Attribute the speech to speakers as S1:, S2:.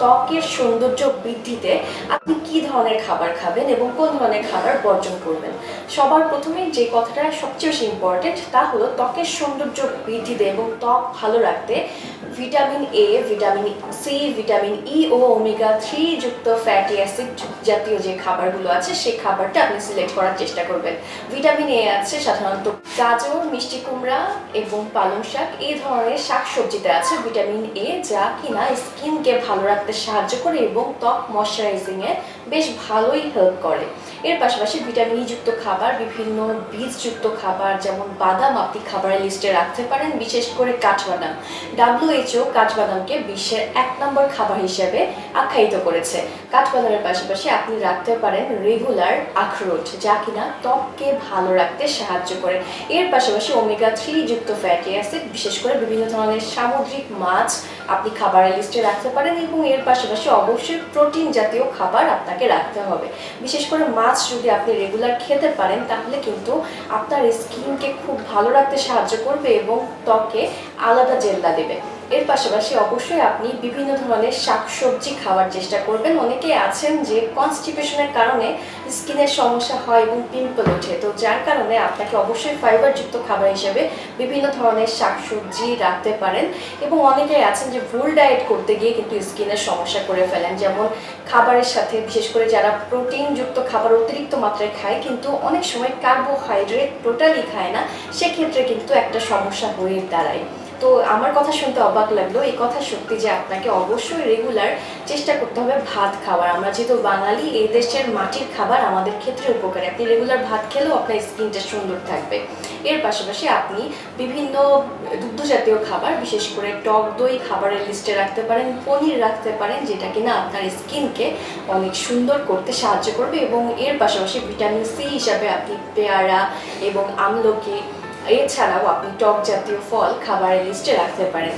S1: ত্বকের সৌন্দর্য বৃদ্ধিতে আপনি কি ধরনের খাবার খাবেন এবং কোন ধরনের খাবার বর্জন করবেন? সবার প্রথমে যে কথাটা সবচেয়ে বেশি ইম্পর্টেন্ট তা হলো ত্বকের সৌন্দর্য বৃদ্ধিতে এবং ত্বক ভালো রাখতে vitamin A vitamin C vitamin E ও ওমেগা থ্রি যুক্ত ফ্যাটি অ্যাসিড জাতীয় যে খাবারগুলো আছে সেই খাবারটা আপনি সিলেক্ট করার চেষ্টা করবেন। ভিটামিন এ আছে সাধারণত গাজর, মিষ্টি কুমড়া এবং পালং শাক, এই ধরনের শাক সবজিতে আছে ভিটামিন এ যা কিনা স্কিনকে ভালো রাখতে সাহায্য করে এবং ত্বক ময়শ্চারাইজিংয়ে বেশ ভালোই হেল্প করে। এর পাশাপাশি ভিটামিন যুক্ত খাবার, বিভিন্ন বীজযুক্ত খাবার, যেমন বাদাম আপনি খাবারের লিস্টে রাখতে পারেন, বিশেষ করে কাঠবাদাম। ডাব্লিউএইচও কাঠবাদামকে বিশ্বের এক নম্বর খাবার হিসেবে আখ্যায়িত করেছে। কাঠবাদামের পাশাপাশি আপনি রাখতে পারেন রেগুলার আখরোট, যা কিনা ত্বককে ভালো রাখতে সাহায্য করে। এর পাশাপাশি ওমেগা থ্রি যুক্ত ফ্যাটি অ্যাসিড বিশেষ করে বিভিন্ন ধরনের সামুদ্রিক মাছ আপনি খাবারের লিস্টে রাখতে পারেন এবং এর পাশাপাশি অবশ্যই প্রোটিন জাতীয় খাবার আপনাকে রাখতে হবে। বিশেষ করে মাছ যদি আপনি রেগুলার খেতে পারেন, তাহলে কিন্তু আপনার স্কিনকে খুব ভালো রাখতে সাহায্য করবে এবং ত্বকে আলাদা জেল্লা দেবে। এর পাশাপাশি অবশ্যই আপনি বিভিন্ন ধরনের শাকসবজি খাওয়ার চেষ্টা করবেন। অনেকে আছেন যে কনস্টিপেশনের কারণে স্কিনের সমস্যা হয় এবং পিম্পল ওঠে। তো যার কারণে আপনাকে অবশ্যই ফাইবারযুক্ত খাবার হিসেবে বিভিন্ন ধরনের শাকসবজি রাখতে পারেন এবং অনেকেই আছেন যে ভুল ডায়েট করতে গিয়ে কিন্তু স্কিনের সমস্যা করে ফেলেন। যেমন খাবারের সাথে বিশেষ করে যারা প্রোটিনযুক্ত খাবার অতিরিক্ত মাত্রায় খায় কিন্তু অনেক সময় কার্বোহাইড্রেট টোটালি খায় না, সেক্ষেত্রে কিন্তু একটা সমস্যা হয়ে দাঁড়ায়। তো আমার কথা শুনতে অবাক লাগল। এই কথা সত্যি যে আপনাকে অবশ্যই রেগুলার চেষ্টা করতে হবে ভাত খাওয়ার। আমরা যেহেতু বাঙালি, এই দেশের মাটির খাবার আমাদের ক্ষেত্রে উপকারী। আপনি রেগুলার ভাত খেলেও আপনার স্কিনটা সুন্দর থাকবে। এর পাশাপাশি আপনি বিভিন্ন দুগ্ধ জাতীয় খাবার, বিশেষ করে টক দই খাবারের লিস্টে রাখতে পারেন, পনির রাখতে পারেন, যেটা কিনা আপনার স্কিনকে অনেক সুন্দর করতে সাহায্য করবে এবং এর পাশাপাশি ভিটামিন সি হিসাবে আপনি পেয়ারা এবং আমলকি এছাড়াও আপনি টক জাতীয় ফল খাবারের লিস্টে রাখতে পারেন।